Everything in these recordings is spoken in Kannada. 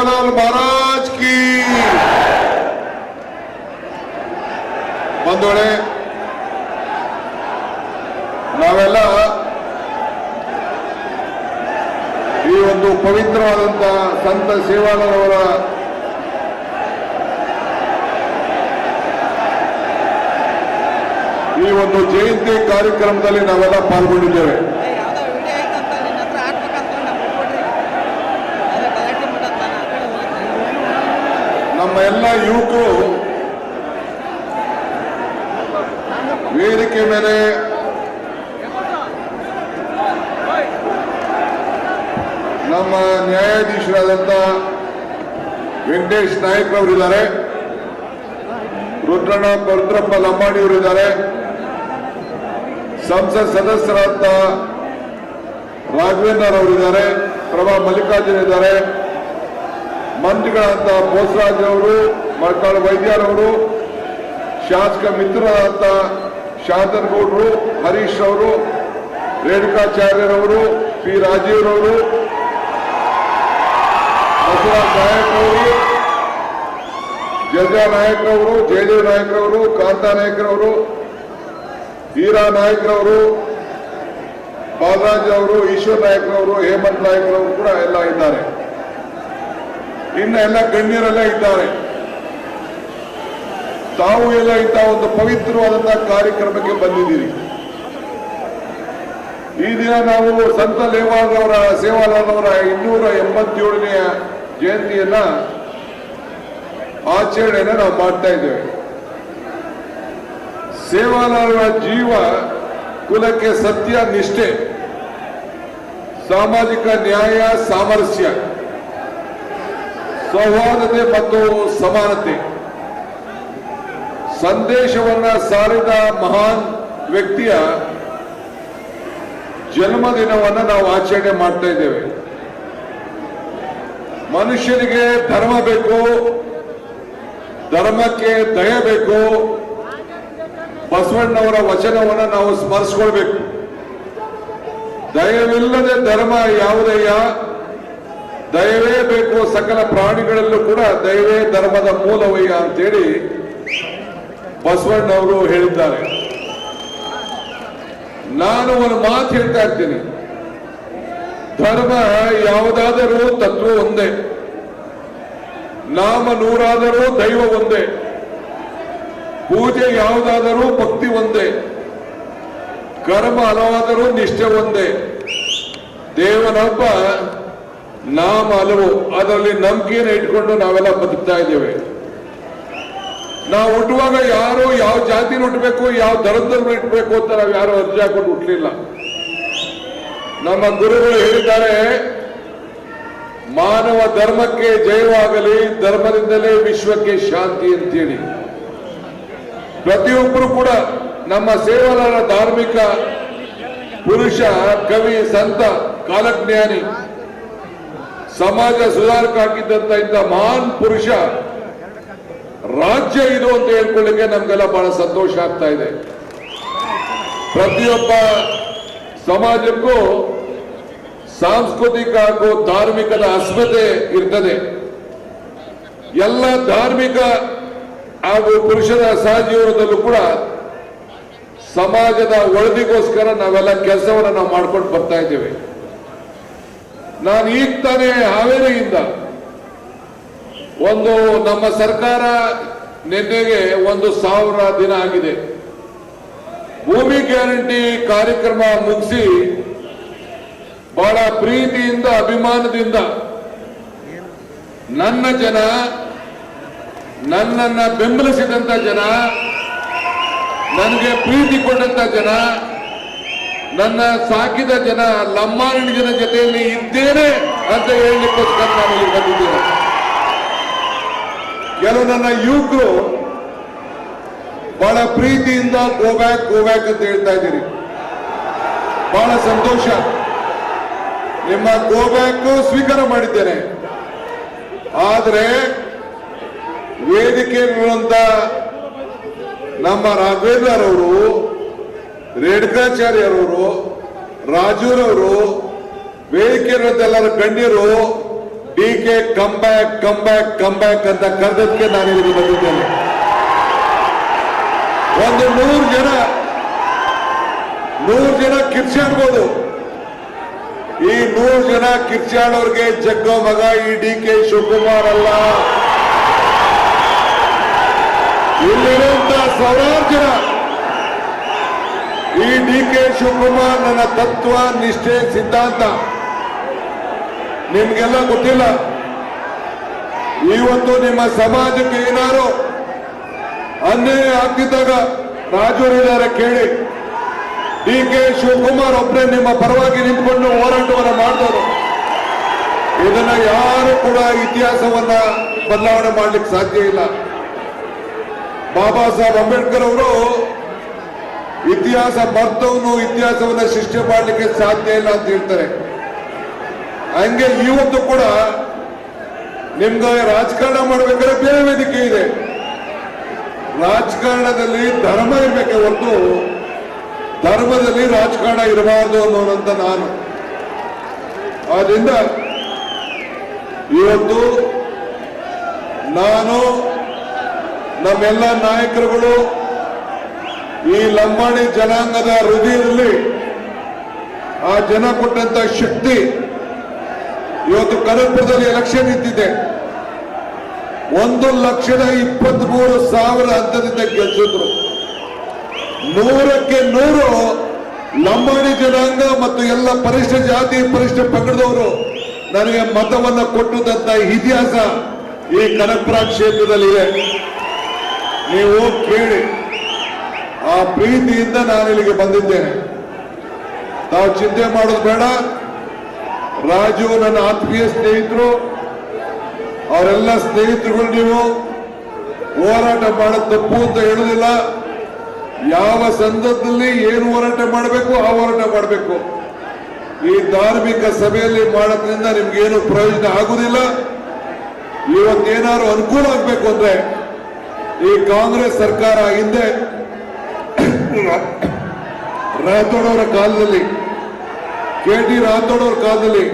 बोलो सेवालाल महाराज की ಬಂದೋಳೆ ನಾವೆಲ್ಲ ಈ ಒಂದು ಪವಿತ್ರವಾದಂತ ಸಂತ ಸೇವಾಲಾಲ್ ಈ ಒಂದು ಜಯಂತಿ ಕಾರ್ಯಕ್ರಮದಲ್ಲಿ ನಾವೆಲ್ಲ ಪಾಲ್ಗೊಂಡಿದ್ದೇವೆ ಯುವಕರು ವೇದಿಕೆ ಮೇಲೆ ನಮ್ಮ ನ್ಯಾಯಾಧೀಶರಾದಂತ ವೆಂಕಟೇಶ್ ನಾಯಕ್ ಅವರಿದ್ದಾರೆ. ರುದ್ರಣ್ಣ ಭದ್ರಪ್ಪ ಅವರಿದ್ದಾರೆ. ಸಂಸತ್ ಸದಸ್ಯರಾದ ರಾಘವೇಂದ್ರ ಅವರಿದ್ದಾರೆ. ಪ್ರಭಾ ಮಲ್ಲಿಕಾರ್ಜುನ್ ಇದ್ದಾರೆ. ಮಂತ್ರಿಗಳಾದ ಬೋಸರಾಜ್ ಅವರು, ಮಕ್ಕಳ ವೈದ್ಯರವರು ಶಾಸಕ ಮಿತ್ರರಾದ ಶಾಂತನಗೌಡರು ಹರೀಶ್ ಅವರು ರೇಣುಕಾಚಾರ್ಯರವರು ಪಿ ರಾಜೀವ್ರವರು ಬಸವರಾಜ್ ನಾಯಕರವರು ಜಜಾ ನಾಯಕರವರು ಜಯದೇವ್ ನಾಯಕರವರು ಕಾಂತಾ ನಾಯಕರವರು ಹೀರಾ ನಾಯಕರವರು ಬಾಲರಾಜ್ ಅವರು, ಈಶ್ವರ್ ನಾಯಕರವರು ಹೇಮಂತ್ ನಾಯಕರವರು ಕೂಡ ಎಲ್ಲ ಇದ್ದಾರೆ. ಇನ್ನ ಎಲ್ಲ ಗಣ್ಯರೆಲ್ಲ ಇದ್ದಾರೆ. ತಾವು ಎಲ್ಲ ಇಂಥ ಒಂದು ಪವಿತ್ರವಾದಂತಹ ಕಾರ್ಯಕ್ರಮಕ್ಕೆ ಬಂದಿದ್ದೀರಿ. ಈ ದಿನ ನಾವು ಸಂತ ಲೇವಾರವರ ಸೇವಾಲಾರವರ ಇನ್ನೂರ ಎಂಬತ್ತೇಳನೆಯ ಜಯಂತಿಯನ್ನ ಆಚರಣೆಯನ್ನ ನಾವು ಮಾಡ್ತಾ ಇದ್ದೇವೆ. ಸೇವಾಲಾರರ ಜೀವ ಕುಲಕ್ಕೆ ಸತ್ಯ, ನಿಷ್ಠೆ, ಸಾಮಾಜಿಕ ನ್ಯಾಯ, ಸಾಮರಸ್ಯ. ಸೌಹಾರ್ದತೆ ಮತ್ತು ಸಮಾನತೆ. ಸಂದೇಶವನ್ನ ಸಾರಿದ ಮಹಾನ್ ವ್ಯಕ್ತಿಯ ಜನ್ಮದಿನವನ್ನ ನಾವು ಆಚರಣೆ ಮಾಡ್ತಾ ಇದ್ದೇವೆ. ಮನುಷ್ಯನಿಗೆ ಧರ್ಮ ಬೇಕು, ಧರ್ಮಕ್ಕೆ ದಯ ಬೇಕು, ಬಸವಣ್ಣವರ ವಚನವನ್ನ ನಾವು ಸ್ಮರಿಸ್ಕೊಳ್ಬೇಕು. ದಯವಿಲ್ಲದೆ ಧರ್ಮ ಯಾವುದಯ್ಯ ದಯವೇ ಬೇಕು ಸಕಲ ಪ್ರಾಣಿಗಳಲ್ಲೂ ಕೂಡ ದಯವೇ ಧರ್ಮದ ಮೂಲವಯ್ಯ ಅಂತೇಳಿ ಬಸವಣ್ಣವರು ಹೇಳಿದ್ದಾರೆ. ನಾನು ಒಂದು ಮಾತು ಹೇಳ್ತಾ ಇರ್ತೀನಿ. ಧರ್ಮ ಯಾವುದಾದರೂ ತತ್ವ ಒಂದೇ. ನಾಮ ನೂರಾದರೂ ದೈವ ಒಂದೇ. ಪೂಜೆ ಯಾವುದಾದರೂ ಭಕ್ತಿ ಒಂದೇ. ಕರ್ಮ ಹಲವಾದರೂ ನಿಷ್ಠೆ ಒಂದೇ. ದೇವನೊಬ್ಬ ನಾಮ ಹಲವು ಅದರಲ್ಲಿ ನಂಬಿಕೆಯನ್ನು ಇಟ್ಕೊಂಡು ನಾವೆಲ್ಲ ಬದುಕ್ತಾ ಇದ್ದೇವೆ. ನಾವು ಹುಟ್ಟುವಾಗ ಯಾರು ಯಾವ ಜಾತಿ ಹುಟ್ಟಬೇಕು, ಯಾವ ದರದಲ್ಲಿ ಇಟ್ಬೇಕು ಅಂತ ನಾವು ಯಾರು ಅರ್ಜಿ ಹಾಕೊಂಡು ಹುಟ್ಟಲಿಲ್ಲ ನಮ್ಮ ಗುರುಗಳು ಹೇಳಿದ್ದಾರೆ, ಮಾನವ ಧರ್ಮಕ್ಕೆ ಜಯವಾಗಲಿ, ಧರ್ಮದಿಂದಲೇ ವಿಶ್ವಕ್ಕೆ ಶಾಂತಿ ಅಂತೇಳಿ. ಪ್ರತಿಯೊಬ್ಬರು ಕೂಡ ನಮ್ಮ ಸೇವಲರ ಧಾರ್ಮಿಕ ಪುರುಷ, ಕವಿ, ಸಂತ, ಕಾಲಜ್ಞಾನಿ ಸಮಾಜ ಸುಧಾರಕ ಹಾಕಿದ್ದಂತ ಇಂಥ ಮಹಾನ್ ಪುರುಷ. ರಾಜ್ಯ ಇದು ಅಂತ ಹೇಳ್ಕೊಳ್ಳಿಕ್ಕೆ ನಮ್ಗೆಲ್ಲ ಬಹಳ ಸಂತೋಷ ಆಗ್ತಾ ಇದೆ. ಪ್ರತಿಯೊಬ್ಬ ಸಮಾಜಕ್ಕೂ ಸಾಂಸ್ಕೃತಿಕ ಹಾಗೂ ಧಾರ್ಮಿಕದ ಅಸ್ಮತೆ ಇರ್ತದೆ. ಎಲ್ಲ ಧಾರ್ಮಿಕ ಹಾಗೂ ಪುರುಷರ ಸಹಜೀವನದಲ್ಲೂ ಕೂಡ ಸಮಾಜದ ಒಳದಿಗೋಸ್ಕರ ನಾವೆಲ್ಲ ಕೆಲಸವನ್ನು ನಾವು ಮಾಡ್ಕೊಂಡು ಬರ್ತಾ ಇದ್ದೇವೆ. ನಾನು ಈಗ ತಾನೇ ಹಾವೇರಿಯಿಂದ. ಒಂದು ನಮ್ಮ ಸರ್ಕಾರ ನಿನ್ನೆಗೆ ಒಂದು ಸಾವಿರ ದಿನ ಆಗಿದೆ. ಭೂಮಿ ಗ್ಯಾರಂಟಿ ಕಾರ್ಯಕ್ರಮ ಮುಗಿಸಿ ಬಹಳ ಪ್ರೀತಿಯಿಂದ, ಅಭಿಮಾನದಿಂದ ನನ್ನ ಜನ, ನನ್ನನ್ನ ಬೆಂಬಲಿಸಿದಂತ ಜನ, ನನಗೆ ಪ್ರೀತಿ ಕೊಟ್ಟಂಥ ಜನ ನನ್ನ ಸಾಕಿದ ಜನ ಲಮ್ಮಾಣಿನ ಜನ ಜೊತೆಯಲ್ಲಿ ಇದ್ದೇನೆ ಅಂತ ಹೇಳಲಿಕ್ಕೋಸ್ಕರ ನಾನು ಇಲ್ಲಿ ಬಂದಿದ್ದೇನೆ. ಕೆಲವು ನನ್ನ ಯುವಕರು ಬಹಳ ಪ್ರೀತಿಯಿಂದ ಗೋಬ್ಯಾಕ್ ಗೋಬ್ಯಾಕ್ ಅಂತ ಹೇಳ್ತಾ ಇದ್ದೀರಿ. ಬಹಳ ಸಂತೋಷ. ನಿಮ್ಮ ಗೋಬ್ಯಾಕ್ ಸ್ವೀಕಾರ ಮಾಡಿದ್ದೇನೆ. ಆದರೆ ವೇದಿಕೆಯಲ್ಲಿರುವಂತ ನಮ್ಮ ರಾಘವೇಂದ್ರರವರು ರೇಣುಕಾಚಾರ್ಯರವರು, ರಾಜೂರವರು ವೇದಿಕೆಯಲ್ಲಿರುವಂತ ಎಲ್ಲರ ಗಣ್ಯರು D K comeback comeback comeback ಅಂತ ಕರೆದಕ್ಕೆ ನಾನು ಇಲ್ಲಿಗೆ ಬಂದಿದ್ದೇನೆ. ಒಂದು ನೂರು ಜನ ನೂರು ಜನ ಕಿರ್ಚಾಡ್ಬೋದು. ಈ ನೂರು ಜನ ಕಿರ್ಚಾಡೋರ್ಗೆ ಜಗ್ಗೋ ಮಗ ಈ ಡಿ ಕೆ ಶಿವಕುಮಾರ್ ಅಲ್ಲ. ಇಲ್ಲಿರುವಂತ ಸಾವಿರಾರು ಜನ ಈ ಡಿ ಕೆ ಶಿವಕುಮಾರ್ ನನ್ನ ತತ್ವ, ನಿಷ್ಠೆ, ಸಿದ್ಧಾಂತ. ನಿಮ್ಗೆಲ್ಲ ಗೊತ್ತಿಲ್ಲ. ಇವತ್ತು ನಿಮ್ಮ ಸಮಾಜಕ್ಕೆ ಏನಾರು ಅನ್ಯಾಯ ಆಗ್ತಿದ್ದಾಗ ರಾಜೂರಿದ್ದಾರೆ ಕೇಳಿ. ಡಿ ಕೆ ಶಿವಕುಮಾರ್ ಒಬ್ಬರೇ ನಿಮ್ಮ ಪರವಾಗಿ ನಿಂತ್ಕೊಂಡು ಹೋರಾಟವನ್ನ ಮಾಡಿದವರು. ಇದನ್ನ ಯಾರು ಕೂಡ ಇತಿಹಾಸವನ್ನ ಬದಲಾವಣೆ ಮಾಡ್ಲಿಕ್ಕೆ ಸಾಧ್ಯ ಇಲ್ಲ. ಬಾಬಾ ಸಾಹೇಬ್ ಅಂಬೇಡ್ಕರ್ ಅವರು ಇತಿಹಾಸ ಬರ್ತವನು ಇತಿಹಾಸವನ್ನ ಸೃಷ್ಟಿ ಮಾಡಲಿಕ್ಕೆ ಸಾಧ್ಯ ಇಲ್ಲ ಅಂತ ಹೇಳ್ತಾರೆ. ಹಂಗೆ ಇವತ್ತು ಕೂಡ ನಿಮ್ಗೆ ರಾಜಕಾರಣ ಮಾಡ್ಬೇಕಾದ್ರೆ ಬೇರೆ ವೇದಿಕೆ ಇದೆ. ರಾಜಕಾರಣದಲ್ಲಿ ಧರ್ಮ ಇರಬೇಕೆ ಹೊರತು ಧರ್ಮದಲ್ಲಿ ರಾಜಕಾರಣ ಇರಬಾರದು ಅನ್ನೋದಂತ ನಾನು. ಆದ್ರಿಂದ ಇವತ್ತು ನಾನು ನಮ್ಮೆಲ್ಲ ನಾಯಕರುಗಳು ಈ ಲಂಬಾಣಿ ಜನಾಂಗದ ಹೃದಯದಲ್ಲಿ ಆ ಜನ ಕೊಟ್ಟಂತ ಶಕ್ತಿ ಇವತ್ತು ಕನಕಪುರದಲ್ಲಿ ಎಲೆಕ್ಷನ್ ನಿಂತಿದೆ. ಒಂದು ಲಕ್ಷದ ಇಪ್ಪತ್ತ್ ಮೂರು ಸಾವಿರ ಹಂತದಿಂದ ಗೆಲ್ಸಿದ್ರು. ನೂರಕ್ಕೆ ನೂರು ಲಂಬಾಣಿ ಜನಾಂಗ ಮತ್ತು ಎಲ್ಲ ಪರಿಷ್ಠ ಜಾತಿ, ಪರಿಷ್ಠ ಪಂಗಡದವರು ನನಗೆ ಮತವನ್ನ ಕೊಟ್ಟಂತ ಇತಿಹಾಸ ಈ ಕನಕಪುರ ಕ್ಷೇತ್ರದಲ್ಲಿದೆ. ನೀವು ಕೇಳಿ. ಆ ಪ್ರೀತಿಯಿಂದ ನಾನು ಇಲ್ಲಿಗೆ ಬಂದಿದ್ದೇನೆ. ತಾವು ಚಿಂತೆ ಮಾಡೋದು ಬೇಡ. ರಾಜು ನನ್ನ ಆತ್ಮೀಯ ಸ್ನೇಹಿತರು. ಅವರೆಲ್ಲ ಸ್ನೇಹಿತರುಗಳು ನೀವು. ಹೋರಾಟ ಮಾಡೋದು ತಪ್ಪು ಅಂತ ಹೇಳುದಿಲ್ಲ ಯಾವ ಸಂದರ್ಭದಲ್ಲಿ ಏನು ಹೋರಾಟ ಮಾಡಬೇಕು, ಆ ಹೋರಾಟ ಮಾಡಬೇಕು. ಈ ಧಾರ್ಮಿಕ ಸಭೆಯಲ್ಲಿ ಮಾಡೋದ್ರಿಂದ ನಿಮ್ಗೇನು ಪ್ರಯೋಜನ ಆಗುದಿಲ್ಲ ಇವತ್ತೇನಾದ್ರು ಅನುಕೂಲ ಆಗ್ಬೇಕು ಅಂದ್ರೆ ಈ ಕಾಂಗ್ರೆಸ್ ಸರ್ಕಾರ ಹಿಂದೆ ರಾಥೋಡ್ ಅವರ ಕಾಲದಲ್ಲಿ ಕೆ ಟಿ ರಾಥೋಡ್ ಅವರ ಕಾಲದಲ್ಲಿ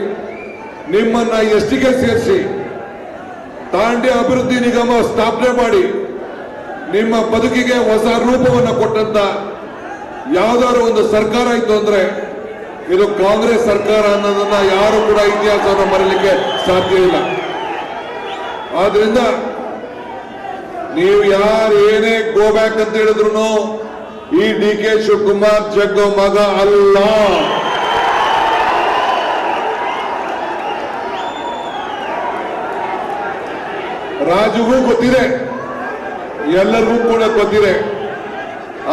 ನಿಮ್ಮನ್ನ ಎಷ್ಟಿಗೆ ಸೇರಿಸಿ ತಾಂಡಿ ಅಭಿವೃದ್ಧಿ ನಿಗಮ ಸ್ಥಾಪನೆ ಮಾಡಿ ನಿಮ್ಮ ಬದುಕಿಗೆ ಹೊಸ ರೂಪವನ್ನು ಕೊಟ್ಟಂತ ಯಾವ್ದಾದ್ರು ಒಂದು ಸರ್ಕಾರ ಇತ್ತು ಅಂದ್ರೆ ಇದು ಕಾಂಗ್ರೆಸ್ ಸರ್ಕಾರ ಅನ್ನೋದನ್ನ ಯಾರು ಕೂಡ ಇತಿಹಾಸವನ್ನು ಮರಲಿಕ್ಕೆ ಸಾಧ್ಯ ಇಲ್ಲ. ಆದ್ರಿಂದ ನೀವು ಯಾರು ಏನೇ ಗೋ ಬ್ಯಾಕ್ ಅಂತ ಹೇಳಿದ್ರು ಈ ಡಿ ಕೆ ಶಿವಕುಮಾರ್ ಜಗ್ಗೋ ಮಗ ಅಲ್ಲ. ರಾಜುಗೂ ಗೊತ್ತಿದೆ, ಎಲ್ಲರಿಗೂ ಕೂಡ ಗೊತ್ತಿದೆ.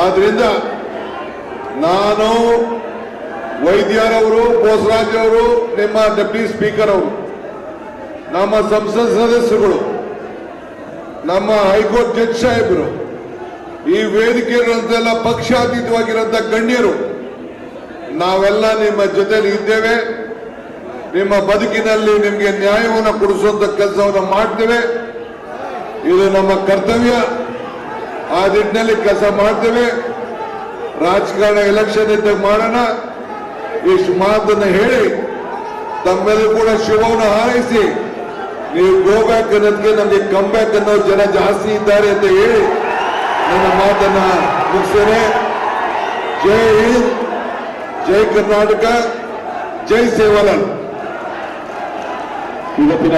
ಆದ್ರಿಂದ ನಾನು ವೈದ್ಯರವರು ಬೋಸರಾಜ್ ಅವರು, ನಿಮ್ಮ ಡೆಪ್ಯೂಟಿ ಸ್ಪೀಕರ್ ಅವರು, ನಮ್ಮ ಸಂಸತ್ ಸದಸ್ಯರುಗಳು, ನಮ್ಮ ಹೈಕೋರ್ಟ್ ಜಡ್ಜ್ ಸಾಹೇಬರು ಈ ವೇದಿಕೆಯಲ್ಲಿರುವಂತೆಲ್ಲ ಪಕ್ಷಾತೀತವಾಗಿರುವಂತ ಗಣ್ಯರು, ನಾವೆಲ್ಲ ನಿಮ್ಮ ಜೊತೆಲಿ ಇದ್ದೇವೆ. ನಿಮ್ಮ ಬದುಕಿನಲ್ಲಿ ನಿಮಗೆ ನ್ಯಾಯವನ್ನು ಕೊಡಿಸುವಂತ ಕೆಲಸವನ್ನು ಮಾಡ್ತೇವೆ. ಇದು ನಮ್ಮ ಕರ್ತವ್ಯ. ಆ ನಿಟ್ಟಿನಲ್ಲಿ ಕೆಲಸ ಮಾಡ್ತೇವೆ. ರಾಜಕಾರಣ ಎಲೆಕ್ಷನ್ ಇದ್ದಾಗ ಮಾಡೋಣ. ಈ ಮಾತನ್ನು ಹೇಳಿ, ತಮ್ಮೆಲ್ಲರೂ ಕೂಡ ಶುಭವನ್ನು ಹಾರೈಸಿ. ನೀವು ಗೋ ಬ್ಯಾಕ್ ಅನ್ನೋದಕ್ಕೆ ನಮಗೆ ಕಮ್ ಅನ್ನೋ ಜನ ಜಾಸ್ತಿ ಇದ್ದಾರೆ ಅಂತ ಹೇಳಿ. ನನ್ನ ಮಾತನ್ನ ಮುಗಿಸ್ತೇನೆ. ಜೈ ಹಿಂದ್ ಜೈ ಕರ್ನಾಟಕ ಜೈ ಸೇವಾಲಾಲ್. ಇವತ್ತಿನ